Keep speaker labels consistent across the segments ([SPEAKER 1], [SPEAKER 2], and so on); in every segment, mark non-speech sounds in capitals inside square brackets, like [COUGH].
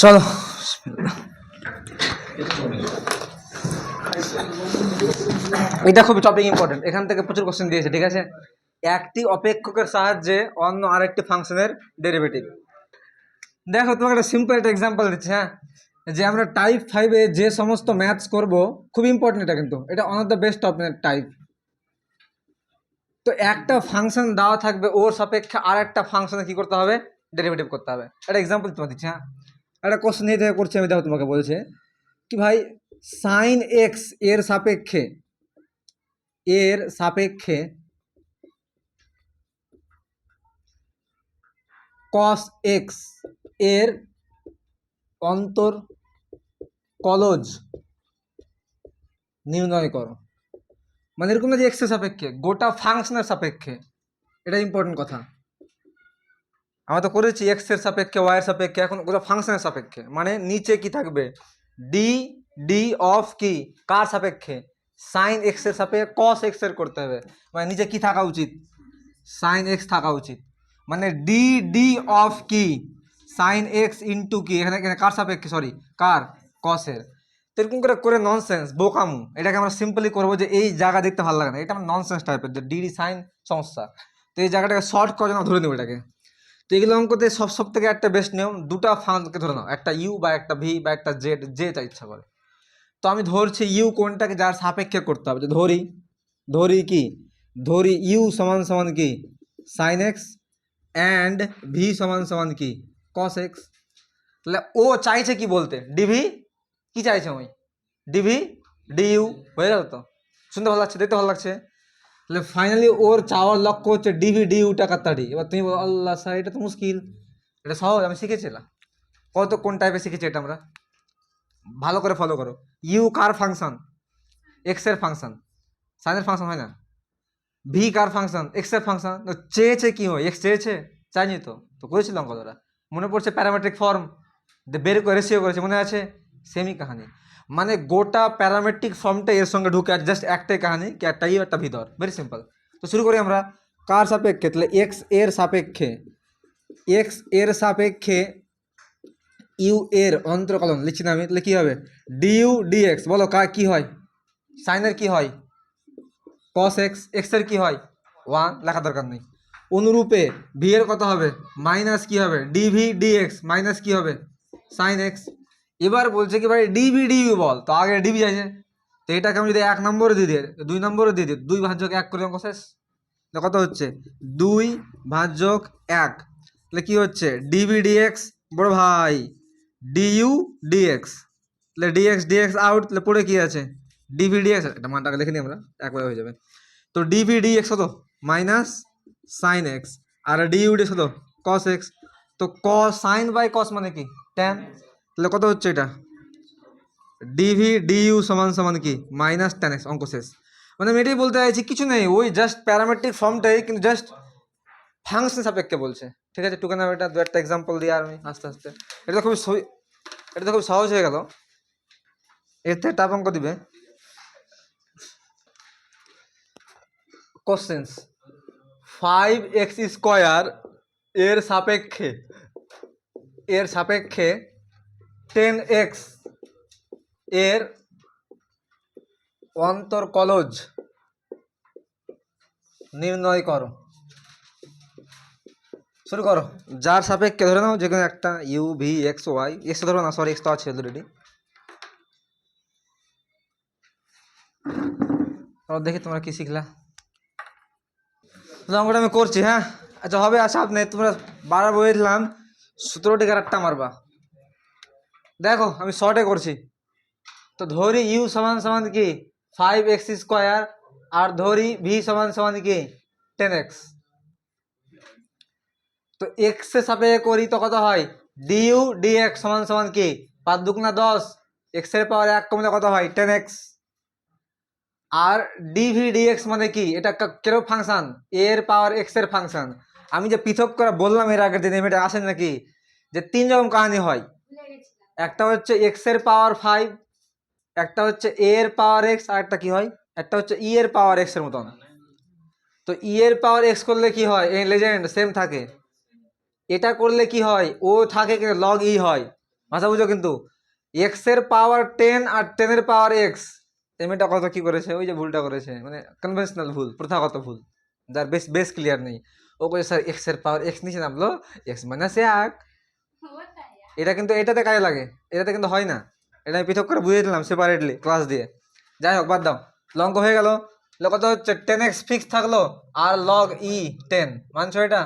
[SPEAKER 1] চলো। এটা খুবই টপিক ইম্পর্টেন্ট এখান থেকে প্রচুর কোশ্চেন দিয়েছে, ঠিক আছে? একটি অপেক্ষকের সাহায্যে অন্য আরেকটি ফাংশনের ডেরিভেটিভ দেখো, তোমাকে একটা সিম্পল একটা এক্সাম্পল দিচ্ছি হ্যাঁ? যে আমরা টাইপ ফাইভে যে সমস্ত ম্যাথস করব, খুব ইম্পর্টেন্ট এটা কিন্তু। এটা one of the best type তো একটা ফাংশন দেওয়া থাকবে, ওর সাপেক্ষে আর একটা ফাংশনে কী করতে হবে? ডেরিভেটিভ করতে হবে। একটা এক্সাম্পল তোমার দিচ্ছি হ্যাঁ? একটা কোশ্চেন এই করছি, আমি দেখো তোমাকে বলছে কি ভাই সাইন এক্সের সাপেক্ষে এর সাপেক্ষে কস এক্সের অন্তর কলজ নির্ণয় করো। মানে এরকম না যে এক্সের সাপেক্ষে, গোটা ফাংশনের সাপেক্ষে। এটা ইম্পর্টেন্ট কথা। আমরা তো করেছি এক্সের সাপেক্ষে ওয়াই এর সাপেক্ষে, এখন গোটা ফাংশনের সাপেক্ষে। মানে নিচে কি থাকবে? ডি ডি অফ কি? কার সাপেক্ষে? সাইন এক্সের সাপেক্ষে কস এক্সের করতে হবে। মানে নিচে কি থাকা উচিত? সাইন এক্স থাকা উচিত। মানে ডি ডি অফ কি? সাইন এক্স ইন্টু কি? এখানে কার সাপেক্ষে? সরি কার? কসের এরকম করে করে ননসেন্স বোকামু। এটাকে আমরা সিম্পলি করব যে এই জায়গা দেখতে ভালো লাগে না। এটা আমার ননসেন্স টাইপের যে ডিডি সাইন সমস্যা তো এই জায়গাটাকে শর্ট করে জন্য ধরে নেব এটাকে। তো এগুলো অঙ্কতে সব সব থেকে একটা বেস্ট নিয়ম, দুটা ফাংশনকে ধরে নাও। একটা ইউ বা একটা ভি বা একটা জেড যে যেটা ইচ্ছা করে। তো আমি ধরছি ইউ কোনটাকে যার সাপেক্ষে করতে হবে। যে ধরি ধরি কি? ধরি ইউ সমান সমান কি? সাইন এক্স অ্যান্ড ভি সমান সমান কি? কস এক্স তাহলে ও চাইছে কি বলতে? ডিভি কি চাইছে ওই? ডিভি ডিইউ হয়ে গেল তো? শুনতে ভালো লাগছে, দেখতে ভালো লাগছে। তাহলে ফাইনালি ওর চাওয়ার লক্ষ্য হচ্ছে ডিভি ডিইউ টাকা তাড়ি। এবার তুমি বলো, আল্লাহ স্যার এটা তো মুশকিল। এটা সহজ, আমি শিখেছিলাম কত, কোন টাইপে শিখেছি এটা আমরা? ভালো করে ফলো করো। ইউ কার ফাংশন এক্সের ফাংশন সাইনের ফাংশন হয় না? ভি কার ফাংশন এক্সের ফাংশন চেয়েছে কি হয়? এক্স চেয়েছে? চাইনি তো। তো করেছিলাম কতটা? মনে পড়ছে প্যারামেট্রিক ফর্ম বের করে রেসিও করেছে, মনে আছে? সেমই কাহানি। মানে গোটা প্যারামেট্রিক ফর্মটা এর সঙ্গে ঢুকে আছে জাস্ট একটাই কাহানি কি একটা ইউ একটা ভিতর। ভেরি সিম্পল তো শুরু করি আমরা। কার সাপেক্ষে? তাহলে এক্সের সাপেক্ষে। এক্সের সাপেক্ষে ইউ এর অন্তর্কলন, লিখছি না আমি, তাহলে কী হবে? ডিইউ ডিএক্স বলো কার কী হয়? সাইনের কি হয়? কস এক্স এক্সের কী হয়? ওয়ান লেখা দরকার নেই। অনুরূপে ভি এর কত হবে? মাইনাস কি হবে? ডিভি ডিএক্স মাইনাস কি হবে? সাইন এক্স এবার বলছে কি ভাই ডিভি ডিইউ বল। তো আগে ডিবি আছে তো এটাকে আমি যদি এক নম্বরে দিয়ে দিই, দুই নম্বরে দিয়ে দিই, দুই ভাজ্যক এক করে অঙ্ক শেষ? কত হচ্ছে? দুই ভাজ্যক এক। তাহলে কি হচ্ছে? ডিভি ডিএক্স, বড় ভাই ডিইউ ডিএক্স। তাহলে ডিএক্স ডিএক্স আউট, তাহলে পড়ে কি আছে? ডিভি ডিএক্স এটা মানটাকে লিখে নিই আমরা, একবারে হয়ে যাবে। তো ডিভি ডিএক্স হতো মাইনাস সাইন এক্স। আর ডিইউ ডিএক্স হতো কস এক্স। তো কস সাইন বাই কস মানে কি? ট্যান তাহলে কত হচ্ছে এটা? ডিভি ডিইউ সমান সমান কি? মাইনাস টেন এক্স অঙ্ক শেষ। মানে আমি এটাই বলতে চাইছি, কিছু নেই, ওই জাস্ট প্যারামেট্রিক ফর্মটাই কিন্তু জাস্ট ফাংশন সাপেক্ষে বলছে। ঠিক আছে টুকান এটা দু একটা এক্সাম্পল দিয়ে আর আমি আস্তে আস্তে। এটা তো খুবই এটা তো খুব সহজ হয়ে গেল। এর থেকে টাপ অঙ্ক দিবে। কোশ্চেন্স ফাইভ এক্স স্কোয়ার এর সাপেক্ষে এর সাপেক্ষে টেন এক্সের অন্তর্কলজ নির্ণয় করো। শুরু করো। যার সাপেক্ষে ধরে নাও যে কোনো একটা u v x y x ধরো না সরি এক্স তো আছে অলরেডি দেখি তোমরা কি শিখলা। অঙ্কটা আমি করছি হ্যাঁ? আচ্ছা হবে আচ্ছা আপনি তোমরা বারবার বলে দিলাম সতেরোটি আটটা মারবা। দেখো, আমি শর্টে করছি। তো ধরি ইউ সমান সমান কি? ফাইভ এক্স স্কোয়ার আর ধরি ভি সমান সমান কি? টেন এক্স তো এক্স সাপেক্ষে করি তো কত হয়? ডি ইউ ডি এক্স সমান সমান কি? পাঁচ দুগুণা দশ এক্সের পাওয়ার এক কমলে কত হয়? টেন এক্স আর ডিভি ডিএক্স মানে কি? এটা কেরো ফাংশন এর পাওয়ার এক্সের ফাংশন আমি যে পৃথক করে বললাম এর আগের দিনে, এটা আসেন নাকি? যে তিন রকম কাহিনী হয়। একটা হচ্ছে এক্সের পাওয়ার ফাইভ একটা হচ্ছে এ এর পাওয়ার এক্স আর একটা কি হয়? একটা হচ্ছে ই এর পাওয়ার এক্সের মতন। তো ই এর পাওয়ার এক্স করলে কি হয়? এই লেজেন্ড সেম থাকে। এটা করলে কি হয়? ও থাকে লগ ই হয়। ভাষা বুঝো কিন্তু। এক্সের পাওয়ার টেন আর টেনের পাওয়ার এক্স এই মেয়েটা কত কি করেছে? ওই যে ভুলটা করেছে। মানে কনভেনশনাল ভুল, প্রথাগত ভুল। যার বেশ বেশ ক্লিয়ার নেই। ও বলে স্যার এক্সের পাওয়ার এক্স নিচে নামলো। এক্স মাইনাস এক। এটা কিন্তু এটাতে কাজে লাগে, এটাতে কিন্তু হয় না। এটা আমি পৃথক করে বুঝিয়ে দিলাম সেপারেটলি ক্লাস দিয়ে। যাই হোক, বাদ দাও। লঙ্ক হয়ে গেল। কত হচ্ছে টেন এক্স ফিক্স থাকল আর লগ ই টেন মানছো এটা?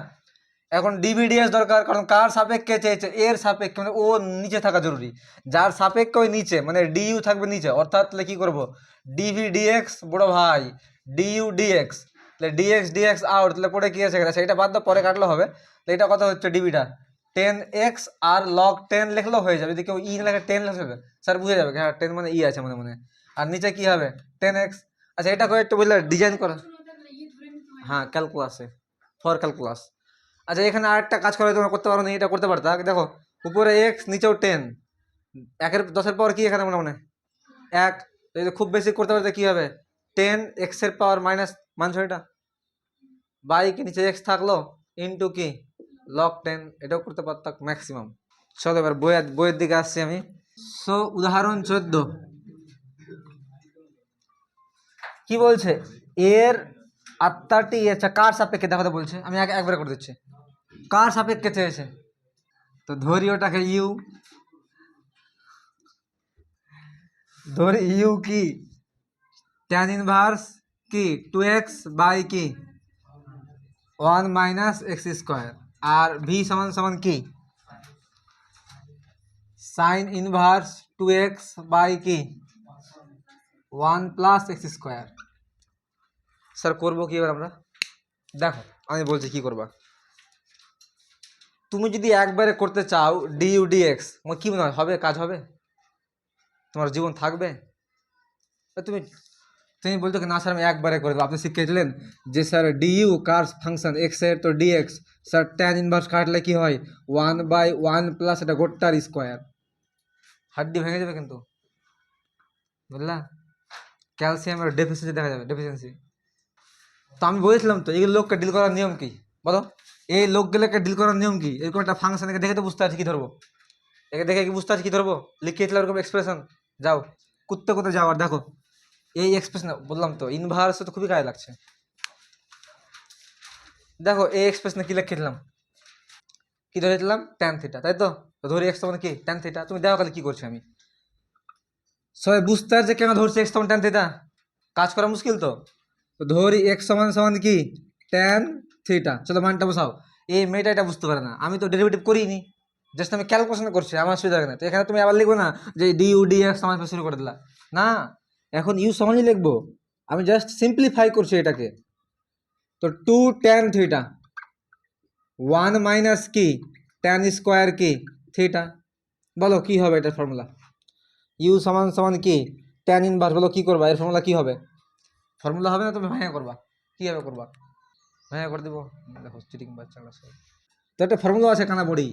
[SPEAKER 1] এখন ডিভিডিএস দরকার, কারণ কার সাপেক্ষে চেয়েছে? এর সাপেক্ষে মানে ও নিচে থাকা জরুরি। যার সাপেক্ষে ওই নিচে মানে ডিইউ থাকবে নিচে। অর্থাৎ তাহলে কী করব? ডিভি ডিএক্স বড় ভাই ডিইউ ডিএক্স তাহলে ডিএক্স ডিএক্স আউট তাহলে পরে কী আছে? এখানে সেটা বাদ দাও, পরে কাটলে হবে। তাহলে এটা কথা হচ্ছে? ডিভিটা টেন এক্স আর লগ টেন লিখলেও হয়ে যাবে। যদি কেউ ই লেখে টেন লিখবে স্যার বুঝে যাবে হ্যাঁ টেন মানে ই আছে মনে মনে। আর নিচে কি হবে? টেন এক্স আচ্ছা এটা করে একটু বুঝলে ডিজাইন করা। হ্যাঁ ক্যালকুলাসে ফর ক্যালকুলাস আচ্ছা এখানে আরেকটা কাজ করে, তোমরা করতে পারো না, এটা করতে পারতা দেখো, উপরে এক্স নিচেও টেন একের, দশের পর কি এখানে মনে মনে? এক। যদি খুব বেশি করতে পারতে কি হবে? টেন এক্সের পাওয়ার মাইনাস মানছো এটা? বাই কি নিচে এক্স থাকল? ইন্টু কি? লক টেন, এটাও করতে পারতাম ম্যাক্সিমাম চলো এবার বইয়ের বইয়ের দিকে আসছি আমি। সো উদাহরণ চোদ্দ। কি বলছে? এর আত্মাটি আচ্ছা কার সাপেক্ষে? দেখাতে বলছে। আমি এক একবারে করে দিচ্ছি। কার সাপেক্ষে চেয়েছে? তো ধরি ওটাকে ইউ। ধরি ইউ কি? ট্যান ইনভার্স কি? টু এক্স বাই কি? ওয়ান মাইনাস এক্স স্কোয়ার আর ভি সমান সমান কি? Sine inverse two x by কি? One plus x square sir করব কি এবার আমরা? দেখো, আমি বলছি কি করবা? তুমি যদি একবারে করতে চাও ডি ইউ ডি এক্স তোমার কী মনে হয়, হবে, কাজ হবে? তোমার জীবন থাকবে? তুমি তুমি বলতো না স্যার, আমি একবারে করে দেবো। আপনি শিখিয়েছিলেন যে, স্যার, ডি ইউ কার ফাংশন, এক্সের তো d x. Sir tan inverse কাটলে কি হয়? ওয়ান বাই ওয়ান প্লাস এটা গোটার স্কোয়ার। হাড্ডি ভেঙে যাবে কিন্তু। বুঝলা? ক্যালসিয়ামের ডেফিসিয়েন্সি দেখা যাবে ডেফিসিয়েন্সি তো আমি বলেছিলাম তো, এই লোককে ডিল করার নিয়ম কি? বলো। এই লোকগুলোকে ডিল করার নিয়ম কি? এরকম একটা ফাংশন একে দেখে তো বুঝতে পারছি কি ধরবো। একে দেখে কি বুঝতে পারছি কি ধরবো? লিখিয়েছিল এরকম এক্সপ্রেশন যাও। কুত্তে কুত্তে যাও আর দেখো। এই এক্সপ্রেশন বললাম তো ইনভার্স তো খুবই গায়ে লাগছে। দেখো, এই এক্সপ্রেশনে কি লিখেছিলাম কি ধরেছিলাম ট্যান থিটা তাই তো? ধরি এক্স মানে কি? ট্যান থিটা তুমি দেখো তাহলে কি করছি আমি? সবাই বুঝতে পারছে কেন ধরছি এক্স সমান ট্যান থিটা কাজ করা মুশকিল তো। তো ধরি এক্স সমান সমান কি? ট্যান থিটা চলো মানটা বসাও। এই মেয়েটা এটা বুঝতে পারে না। আমি তো ডেরিভেটিভ করিনি। জাস্ট আমি ক্যালকুলেশন করছি, আমার সুবিধা না। তো এখানে তুমি আবার লিখবে না যে ডি ইউ ডি এক্স সমান শুরু করে দিলা। না। এখন ইউ সমানই লিখব। আমি জাস্ট সিম্পলিফাই করছি এটাকে। তো two tan theta one minus কি? ট্যান স্কোয়ার কি? থিটা বলো, কি হবে এটার ফর্মুলা ইউ সমান সমান কি? ট্যান ইনভার্স বলো, কী করবা? এর ফর্মুলা কি হবে? ফর্মুলা হবে না, তুমি ভাঙা করবা। কীভাবে করবা? ভাঙা করে দেবো। দেখো চিটিং বাচ্চারা সব তো একটা ফর্মুলা আছে কানা বড়ি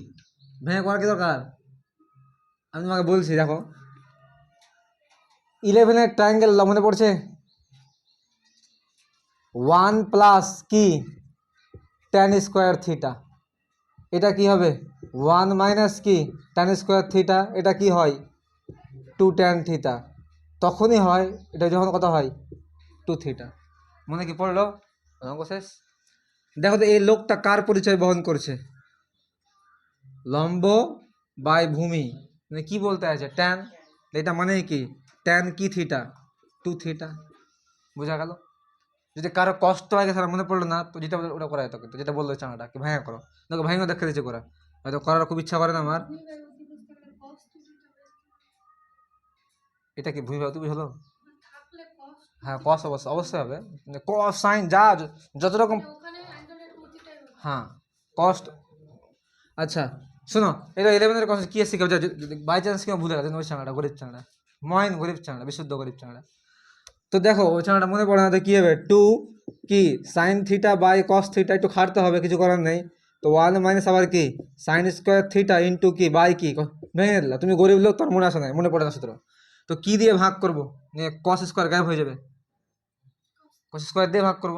[SPEAKER 1] ভেঙে করার কি দরকার? আমি তোমাকে বলছি, দেখো। ইলেভেনের ট্রায়াঙ্গেল মনে পড়ছে? ওয়ান প্লাস কি? টেন স্কোয়ার থিটা এটা কি হবে? ওয়ান মাইনাস কি? টেন স্কোয়ার থিটা এটা কি হয়? টু টেন থিটা তখনই হয়, এটা যখন কত হয়? টু থিটা মনে কি পড়ল? অঙ্ক শেষ? দেখো তো, এই লোকটা কার পরিচয় বহন করছে? লম্ব বাই ভূমি। মানে কি বলতে আছে? ট্যান এটা মানে কি? ট্যান কি থিটা টু থিটা বোঝা গেল? যদি কারও কষ্ট লাগে স্যার মনে পড়ল না, তো যেটা ওটা করা যেত কিন্তু যেটা বলল চানাটা কি ভাঙা করো? দেখো ভাঙা দেখা দিচ্ছে করা। হয়তো করার খুব ইচ্ছা করে না আমার। এটা কি ভূমি তুমি হলো হ্যাঁ কস অবশ্যই অবশ্যই হবে। কস সাইন যা য- যত রকম হ্যাঁ কস্ট আচ্ছা শোনো, এটা ইলেভেনের কষ্ট কী শিখাবে বাই চান্স কেউ ভুলে গেছে, ওই চাঙাটা গরিব চাঙাটা ময়ন গরিব চাঙাটা বিশুদ্ধ গরিব চাঙাটা তো দেখো ওই চাঙাটা মনে পড়ে না, তো কী হবে? টু কি? Sine theta by cos theta একটু খাটতে হবে, কিছু করার নেই। তো ওয়ান মাইনাস আবার কি? সাইন স্কোয়ার থিটা ইন্টু কি? বাই কি? ভেঙে দিলা। তুমি গরিব লোক তোর মনে আসে না মনে পড়ে না সূত্র। তো কি দিয়ে ভাগ করব? কস স্কোয়ার গায়েব হয়ে যাবে। কস স্কোয়ার দিয়ে ভাগ করব।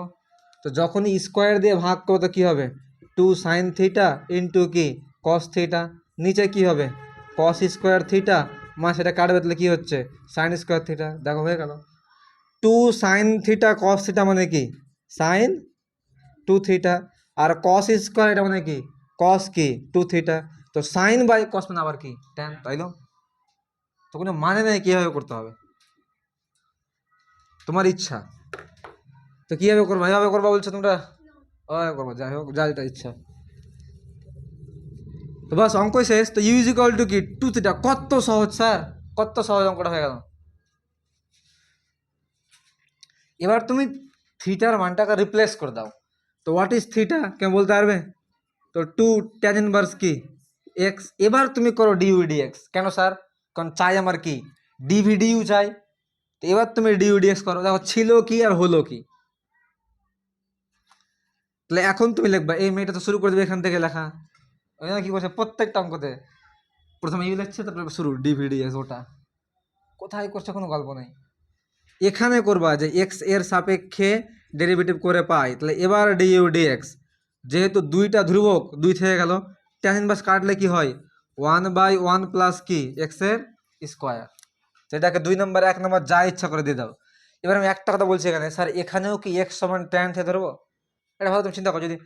[SPEAKER 1] তো যখনই স্কোয়ার দিয়ে ভাগ করব, তো কী হবে? টু সাইন থিটা ইন্টু কি? কস থিটা নিচে কি হবে? কস স্কোয়ার থিটা মা, সেটা কাটবে, তাহলে কী হচ্ছে? সাইন স্কোয়ার থিটা দেখো, হয়ে গেল। Two sine theta cos theta মানে কি? সাইন টু থিটা আর কস স্কোয়ার এটা মানে কি? কস কি? টু থিটা তো সাইন বাই কস মানে আবার কি? ট্যান তাইলো তো কোনো মানে নেই, কীভাবে করতে হবে? তোমার ইচ্ছা। তো কীভাবে করব? এভাবে করবা বলছো তোমরা? ওভাবে করব, যাই হোক, যা যেটা ইচ্ছা। তো বাস অঙ্ক শেষ, তো ইউ ইজ ইকাল টু কি? টু থিটা কত সহজ, স্যার? কত সহজ অঙ্কটা হয়ে গেল। এবার তুমি থিটার মানটাকে রিপ্লেস করে দাও। তো হোয়াট ইজ থিটা কেউ বলতে পারবে? তো টু ট্যান ইনভার্স কি? এক্স এবার তুমি করো ডিউ ডিএক্স কেন, স্যার? কারণ চাই আমার কি? ডিভিডিউ চাই। তো এবার তুমি ডিউ ডিএক্স করো। দেখো, ছিল কি আর হলো কি? তাহলে এখন তুমি লিখবা। এই মেয়েটা তো শুরু করে দেবে এখান থেকে লেখা। ওই জন্য কি করছে? প্রত্যেকটা অঙ্কতে প্রথমে ইউ লিখছে, তারপরে শুরু ডিভিডিএস ওটা কোথায় করছে কোনো গল্প নেই। এখানে করবা যে এক্সের সাপেক্ষে ডেরিভেটিভ করে পাই, তাহলে এবার ডিইউ ডিএক্স যেহেতু দুইটা ধ্রুবক, দুই থেকে গেল ট্যান ইনভার্স কাটলে কি হয়? ওয়ান বাই ওয়ান প্লাস কি? এক্সের স্কোয়ার সেটাকে দুই নম্বর এক নম্বর যা ইচ্ছা করে দিয়ে দাও। এবার আমি একটা কথা বলছি এখানে, স্যার, এখানেও কি এক্স সমান ট্যান থেকে ধরবো? এটা ভালো তুমি চিন্তা করো, যদি,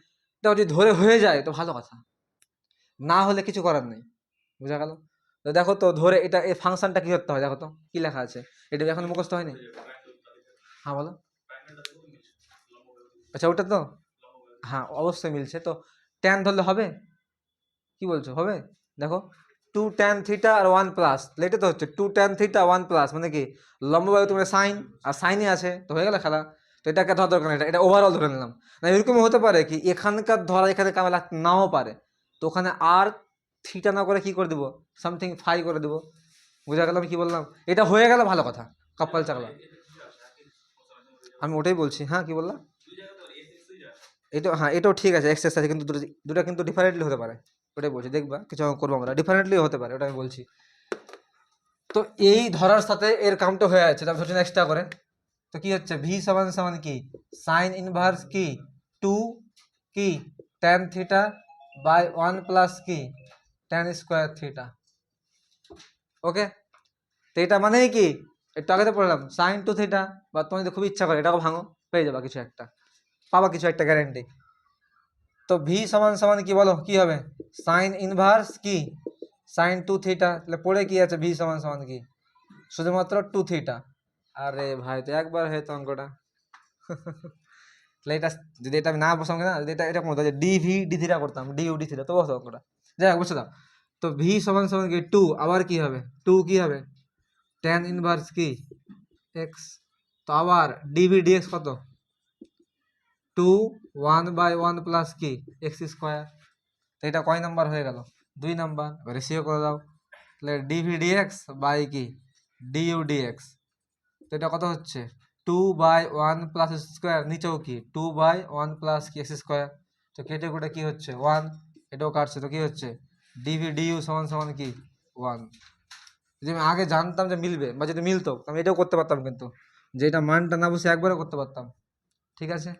[SPEAKER 1] দেখো যদি ধরে হয়ে যায়, তো ভালো কথা। না হলে কিছু করার নেই। বুঝা গেল? তো দেখো তো, ধরে এটা, এই ফাংশনটা কি করতে হয়? দেখো তো, কি লেখা আছে? এটা এখন মুখস্থ হয়নি? হ্যাঁ বলো। আচ্ছা ওটা তো? হ্যাঁ অবশ্যই মিলছে। তো ট্যান ধরলে হবে? কি বলছো? হবে? দেখো টু ট্যান থিটা আর ওয়ান প্লাস এটা তো হচ্ছে two tan theta one plus মানে কি? লম্ববায়ু তোমার সাইন আর সাইনই আছে, তো হয়ে গেল খেলা। তো এটাকে ধরা দরকার এটা- এটা ওভারঅল ধরে নিলাম। না এরকম হতে পারে কি, এখানকার ধরা এখানে কামে নাও পারে। তো ওখানে আর থিটা না করে কি করে দেবো? সামথিং ফাই করে দেবো। বুঝা গেল আমি কি বললাম? এটা হয়ে গেল ভালো কথা, কপাল চাকলা। আমি ওটাই বলছি হ্যাঁ কি বললাম এটা হ্যাঁ এটাও ঠিক আছে এক্সারসাইজ কিন্তু দুটো দুটো কিন্তু ডিফারেন্টলি হতে পারে। ওটাই বলছি, দেখবা, কিছু করব আমরা। ডিফারেন্টলি হতে পারে, ওটা আমি বলছি। তো এই ধরার সাথে এর কামটা হয়ে আছে তারপর এক্সট্রা করে। তো কি হচ্ছে? ভি সমান সমান কি? সাইন ইনভার্স কি? টু কি? Tan theta by one plus কি ট্যান স্কোয়ার থিটা ওকে তো এটা মানেই কি? একটু আগে তো পড়লাম সাইন টু থিটা বা তুমি যদি খুব ইচ্ছা করে এটাকে ভাঙো, পেয়ে যাবা কিছু একটা। পাবা কিছু একটা গ্যারেন্টি তো ভি সমান সমান কি বলো? কি হবে? সাইন ইনভার্স কি? সাইন টু থিটা তাহলে পড়ে কি আছে ভি সমান সমান কি? শুধুমাত্র টু থিটা আরে ভাই, তো একবার হয়তো অঙ্কটা। [LAUGHS] তাহলে এটা যদি এটা আমি না বসাম না, যদি এটা এটা করতাম যে ডি ভি ডি থিটা করতাম ডি ইউ ডি থিটা তো বসো অঙ্কটা। যাই হোক, বসে দাও তো ভি সমান সমান কি? টু আবার কি হবে? টু কি হবে? ট্যান ইনভার্স কি? এক্স তো আবার ডিভি ডিএক্স কত? Two one by one plus কি? এক্স স্কোয়ার তো এটা কয় নাম্বার হয়ে গেল? দুই নাম্বার রেশিও করে দাও। তাহলে D V D X by কি? ডিইউ ডিএক্স তো এটা কত হচ্ছে? Two by one plus square নিচেও কি? টু বাই ওয়ান প্লাস কি? এক্স স্কোয়ার তো কেটে কুটে কি হচ্ছে? ওয়ান এটাও কাটছে। তো কি হচ্ছে? ডিভি ডিইউ সমান সমান কি? ওয়ান যদি আমি আগে জানতাম যে মিলবে, বা যদি মিলতো, আমি এটাও করতে পারতাম কিন্তু। যে এটা মানটা না বসে একবারে করতে পারতাম। ঠিক আছে?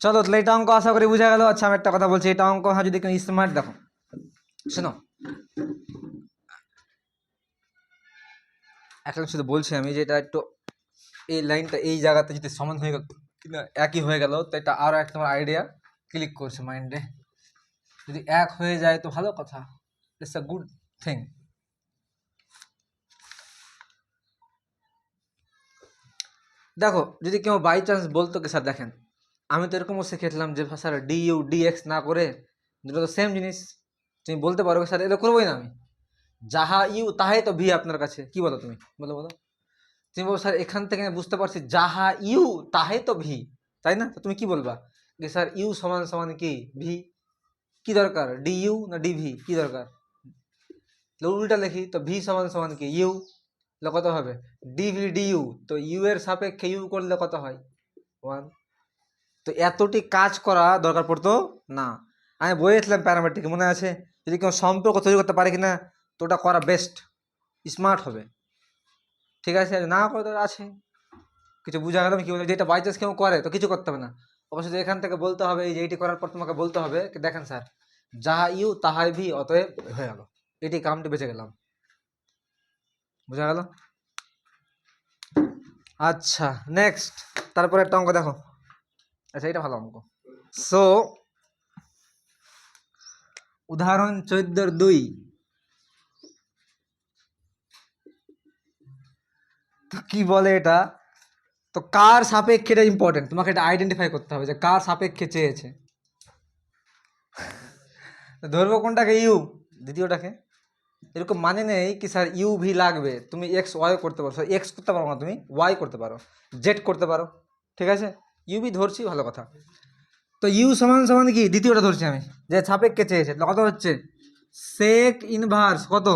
[SPEAKER 1] চলো, তাহলে এটা অঙ্ক আশা করি বুঝা গেল। আচ্ছা আমি একটা কথা বলছি। এটা অঙ্ক হ্যাঁ যদি কেউ স্মার্ট দেখো। শোনো। এখন শুধু বলছি আমি যে এটা একটু এই লাইনটা এই জায়গাতে যদি সমান হয়ে গেল, কিনা একই হয়ে গেল, তো এটা আরও একটা তোমার আইডিয়া ক্লিক করছে মাইন্ডে যদি এক হয়ে যায় তো ভালো কথা। ইটস আ গুড থিং দেখো, যদি কেউ বাই চান্স বলতো কি, স্যার দেখেন, আমি তো এরকমও শিখেছিলাম যে sir d u d x না করে দুটো তো সেম জিনিস। তুমি বলতে পারো স্যার, এটা করবোই না আমি। যাহা ইউ, তাহাই তো ভি আপনার কাছে। কি বলো তুমি? বলো বলো। তুমি বলো, স্যার, এখান থেকে বুঝতে পারছি, যাহা ইউ, তাহাই তো ভি। তাই না? তো তুমি কি বলবা? যে, স্যার, ইউ সমান সমান কি? ভি? কি দরকার? ডি ইউ না ডি ভি? কি দরকার? উল্টা লিখি, তো ভি সমান সমান কি? ইউ? কত হবে? D v, d u. তো ইউ এর সাপেক্ষে ইউ করলে কত হয়? ওয়ান। তো এতটি কাজ করা দরকার পড়তো? না। আমি বলেছিলাম প্যারামেট্রিক মনে আছে? যদি কেউ সম্পর্ক তৈরি করতে পারে কিনা, তো ওটা করা বেস্ট স্মার্ট হবে। ঠিক আছে, না করে তো আছে। কিছু বোঝা গেল কি বলে, যেটা বাই চান্স কেউ করে, তো কিছু করতে হবে না। অবশ্যই এখান থেকে বলতে হবে, এই যে এইটি করার পর তোমাকে বলতে হবে দেখেন স্যার যাহা ইউ, তাহাই ভি, অতএব হয়ে গেল। এটি কামটি বেঁচে গেলাম। বুঝা গেল? আচ্ছা নেক্সট তারপরে একটা অঙ্ক দেখো। আচ্ছা এটা ভালো অঙ্ক। সো উদাহরণ চোদ্দোর দুই। তো কি বলে এটা? তো কার সাপেক্ষে এটা ইম্পর্টেন্ট তোমাকে এটা আইডেন্টিফাই করতে হবে যে কার সাপেক্ষে চেয়েছে। ধরবো কোনটাকে? ইউ। দ্বিতীয়টাকে। এরকম মানে নেই কি স্যার ইউ ভি লাগবে। তুমি এক্স ওয়াই করতে পারো। এক্স করতে পারো না তুমি ওয়াই করতে পারো। জেড করতে পারো। ঠিক আছে? ইউ ভি ধরছি, ভালো কথা। তো ইউ সমান সমান কি? দ্বিতীয়টা ধরছি আমি। যে সাপেক্ষে চেয়েছে। কত হচ্ছে? সেক ইনভার্স কত?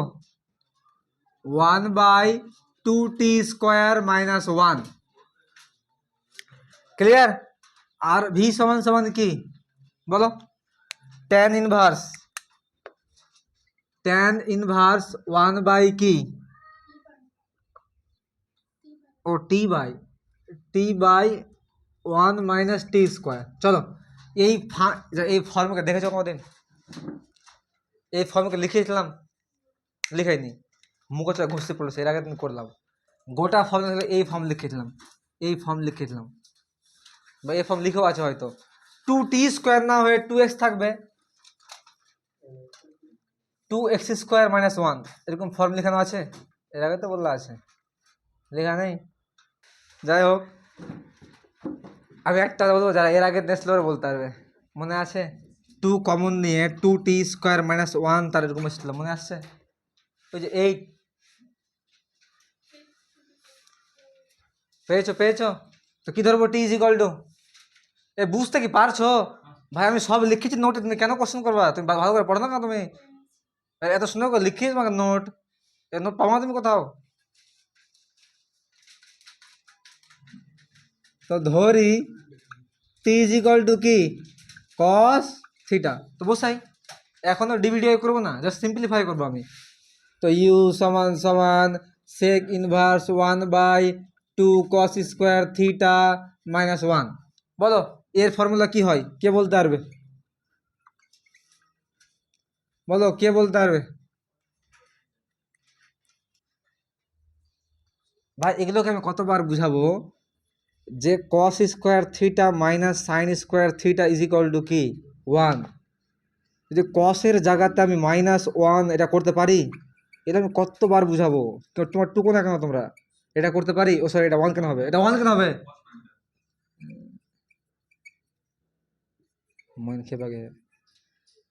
[SPEAKER 1] One by two t square minus one clear R v সমান সমান কি বলো tan inverse tan inverse one by কি ও t by t by one minus t square চলো এই ফা- এই ফর্মকে দেখেছ কোনোদিন এই ফর্মকে লিখিয়েছিলাম লিখাইনি মুখটা ঘুষতে পড়েছে এর আগে করলাম। গোটা ফর্ম এই ফর্ম লিখেছিলাম এই ফর্ম লিখেছিলাম বা এই ফর্ম লিখেও আছে হয়তো। টু টি স্কোয়ার না হয়ে টু এক্স থাকবে। Two x square minus one এরকম ফর্ম লেখানো আছে? এর আগে তো বললা আছে। লেখা নেই। যাই হোক, আমি একটা বলব, যারা এর আগে দেখছিল ওরা বলতে পারবে। মনে আছে? টু কমন নিয়ে two t square minus one তার এরকম এসেছিল। মনে আসছে ওই যে এইট পেয়েছ পেয়েছ? তো কি ধরবো t is equal to a, বুঝতে কি পারছ? ভাই, আমি সব লিখেছি নোটে তুমি কেন কোশ্চেন করবা? তুমি ভালো করে পড়ো না কেন তুমি? এত সুন্দর করে লিখিয়েছি তোমাকে নোট এ নোট পাবো না তুমি কোথাও? তো ধরি টি ইজ ইকাল কি? কস থিটা তো বসাই। এখন তো ডিভিডিআই করব না জাস্ট সিম্পলিফাই করব আমি। তো ইউ সমান সমান sec inverse one by two cos square theta minus one বলো, এর ফর্মুলা কি হয়? কে বলতে পারবে? বলো, কে বলতে পারবে? ভাই, এগুলোকে আমি কতবার বুঝাবো? যে cos square theta minus sine square theta is equal to কি? ওয়ান যদি কসের জায়গাতে আমি মাইনাস ওয়ান এটা করতে পারি, এটা আমি কতবার বুঝাবো? তোমার টুকু না কেন তোমরা। এটা করতে পারি? ও সরি এটা ওয়ান কেন হবে? এটা ওয়ান কেন হবে?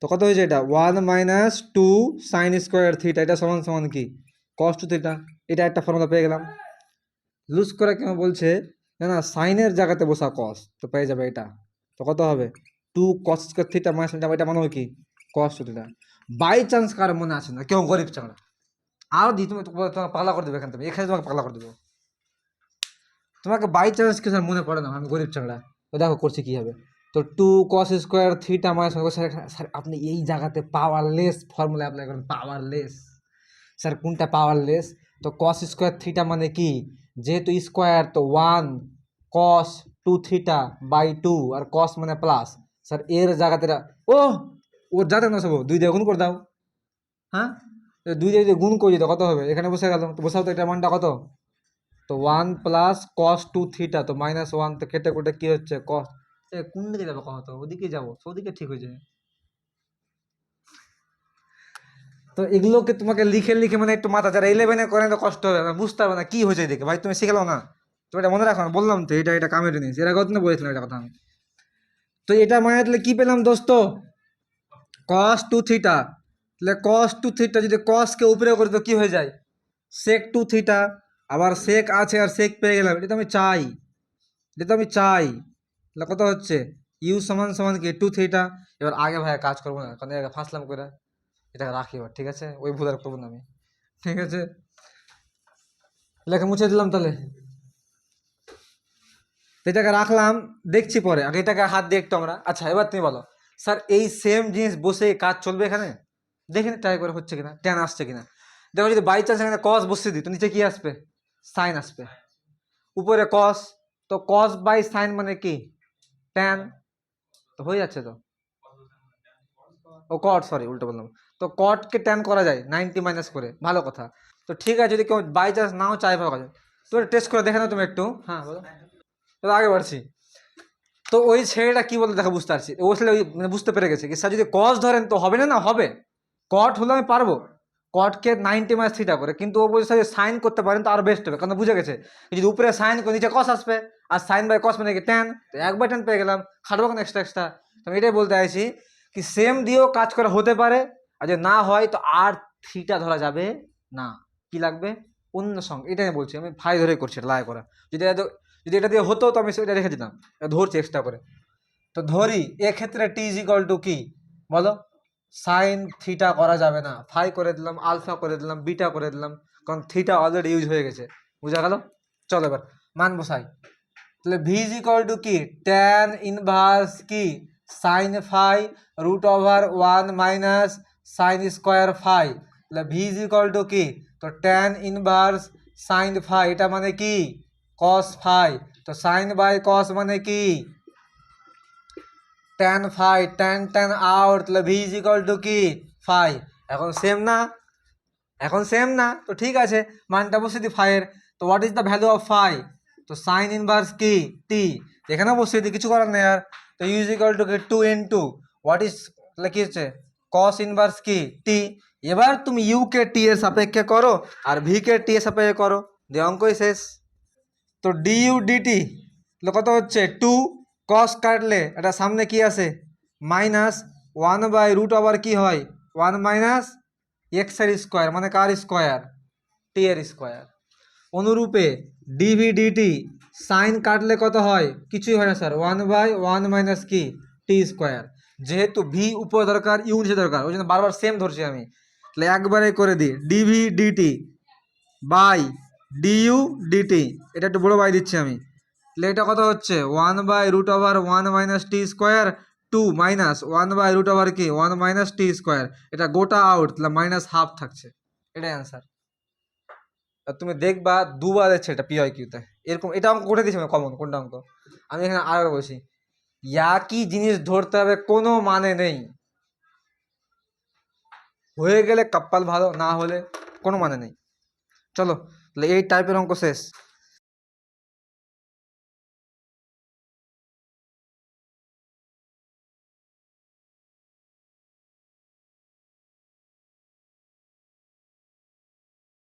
[SPEAKER 1] তো কত হয়েছে এটা? One minus two sine square theta এটা সমান সমান কি? কস টু থিটা এটা একটা ফর্মুলা পেয়ে গেলাম। লুজ করে কেন বলছে? না না সাইনের জায়গাতে বসা কস তো পেয়ে যাবে এটা। তো কত হবে? Two cos square theta minus এটা মানে হবে কি? Cos two theta by chance কার মনে আছে না? কেউ গরিব চাংড়া আরও দিই তুমি তোমাকে পাগলা করে দেবে এখান থেকে। এখানে তোমাকে পাগলা করে দেবো। তোমাকে বাই চান্স কিছু মনে পড়ে না, আমি গরিব চাংড়া তো দেখো করছি কী হবে। তো টু কস স্কোয়ার থ্রিটা মাইনাস স্যার স্যার আপনি এই জায়গাতে পাওয়ারলেস ফর্মুলা অ্যাপ্লাই করেন পাওয়ারলেস স্যার কোনটা পাওয়ারলেস তো কস স্কোয়ার থ্রিটা মানে কি? যেহেতু স্কোয়ার তো ওয়ান কস টু থ্রিটা বাই টু আর কস মানে প্লাস স্যার এর জায়গাতে ও ওর যাতে না সব, দুই গুণ করে দাও। হ্যাঁ? দুই দিয়ে যদি গুণ করে কত হবে? এখানে বসে গেল তো বসাও তো এটা মানটা কত? তো ওয়ান প্লাস কস টু থ্রিটা তো মাইনাস ওয়ান তো কেটে কেটে কী হচ্ছে? কস কোন দিকে যাব কত? ওদিকে যাব ওদিকে ঠিক হয়ে যাবে। তো এগুলোকে তোমাকে লিখে লিখে মানে একটু মাথা যারা ইলেভেনে করেন তো কষ্ট হবে না, বুঝতে পারবে না, কি হয়েছে এদিকে? ভাই, তুমি শিখলো না? তুমি এটা মনে রাখো না, বললাম তো, এটা এটা কামের জিনিস। এর আগে তো বলেছিলাম এটা কথা আমি? তো এটা মানে কি পেলাম দোস্ত? কস টু থিটা তাহলে কস টু থিটা যদি কসকে উপরে করে তো কি হয়ে যায়? সেক টু থিটা আবার সেক আছে আর সেক পেয়ে গেলাম, এটা তো আমি চাই। এটা তো আমি চাই। তাহলে কত হচ্ছে? ইউ সমান সমান কি? টু থিটা এবার আগে ভাই কাজ করব না, কারণ এর আগে ফাঁসলাম করে এটা রাখি এবার, ঠিক আছে? ওই ভুল আর করব না আমি। ঠিক আছে? লেখা মুছে দিলাম তাহলে। তো এটাকে রাখলাম, দেখছি পরে। আগে এটাকে হাত দিয়ে একটু আমরা আচ্ছা এবার তুমি বলো। স্যার, এই সেম জিনিস বসে কাজ চলবে এখানে? দেখে নি ট্রাই করে হচ্ছে কিনা ট্যান আসছে কিনা। দেখো যদি বাই চান্স এখানে কস বসিয়ে দিই, তো নিচে কি আসবে? সাইন আসবে। উপরে কস তো কস বাই সাইন মানে কি? ট্যান তো হয়ে যাচ্ছে তো। ও কট সরি উল্টো বললাম। তো কটকে ট্যান করা যায় নাইনটি মাইনাস করে, ভালো কথা। তো ঠিক আছে, যদি কেউ বাই চান্স নাও চাই পাওয়া যায় তো টেস্ট করে দেখে নাও তুমি একটু। হ্যাঁ বলো। তো আগে বাড়ছি। তো ওই ছেলেটা কি বলতে দেখা বুঝতে পারছি। ও ছেলে মানে বুঝতে পেরে গেছে। কি স্যার যদি কস ধরেন, তো হবে না? না, হবে। কট হলে আমি পারব? কটকে নাইনটি মাইনাস থ্রিটা করে। কিন্তু ও বলছে যে সাইন করতে পারেন তো আরও বেস্ট হবে। কারণ বুঝে গেছে যদি উপরে সাইন করে, নিচে কস আসবে। আর সাইন বাই কস মানে কি টেন তো একবার টেন পেয়ে গেলাম। খাটবো কেন এক্সট্রা এক্সট্রা তো আমি এটাই বলতে চাইছি কি সেম দিয়েও কাজ করা হতে পারে। আর যদি না হয়, তো আর থ্রিটা ধরা যাবে না। কি লাগবে? অন্য সঙ্গে। এটাই আমি বলছি। আমি ভাই ধরে করছি এটা লাই করা। যদি যদি এটা দিয়ে হতো, তো আমি সেটা রেখে দিতাম। ধরছি এক্সট্রা করে। তো ধরি, এক্ষেত্রে টি ইজ ইকাল টু কি? বলো। সাইন থিটা করা যাবে না। ফাই করে দিলাম আলফা করে দিলাম বিটা করে দিলাম, কারণ থিটা অলরেডি ইউজ হয়ে গেছে। বুঝা গেল? চলো এবার, মান বসাই। তাহলে ভি ইজ ইকাল টু কি? ট্যান ইনভার্স কি? Sine phi root over one minus sine square phi তাহলে ভি ইজ ইকাল টু কি? তো ট্যান ইনভার্স সাইন ফাই এটা মানে কি? কস ফাই তো সাইন বাই কস মানে কি? Tan phi tan tan out তাহলে ভি ইজ ইকাল টু কি? ফাই এখন সেম না? এখন সেম না? তো ঠিক আছে, মানটা বসে দিই ফাইয়ের তো what is the value of phi তো সাইন ইনভার্স কি? টি এখানেও বসিয়ে দিই, কিছু করার নেই আর। তো ইউজ ইকাল টু কি? Two in two what is তাহলে কি হচ্ছে? কস ইনভার্স কি? টি এবার তুমি ইউ কে টি এর সাপেক্ষে করো আর ভি কে টি এর সাপেক্ষে করো। দিয়ে অঙ্কই শেষ। তো ডি ইউ ডিটি কত হচ্ছে? টু কস কাটলে এটা সামনে কি আছে? Minus one by root over কি হয়? ওয়ান মাইনাস এক্সের স্কোয়ার মানে কার স্কোয়ার টি এর স্কোয়ার অনুরূপে ডিভি ডিটি সাইন কাটলে কত হয়? কিছুই হয় না sir one by one minus কি? টি স্কোয়ার যেহেতু ভি উপরে দরকার ইউ নিচে দরকার, ওই জন্য বারবার সেম ধরছি আমি। তাহলে একবারে করে দিই dv dt by du dt এটা একটু বড় বাই দিচ্ছি আমি। তাহলে এটা কত হচ্ছে? One by root over one minus t square two minus one by root over কি? ওয়ান মাইনাস টি স্কোয়ার এটা গোটা আউট তাহলে মাইনাস হাফ থাকছে। এটাই অ্যান্সার তুমি দেখবা দুবার যাচ্ছে এটা পিআই কিউতে এরকম, এটা অঙ্ক করে দিয়েছি? কমন কোনটা অঙ্ক? আমি এখানে আর বলছি। একই জিনিস ধরতে হবে, কোনো মানে নেই। হয়ে গেলে কপাল ভালো, না হলে কোনো মানে নেই। চলো, তাহলে এই টাইপের অঙ্ক শেষ।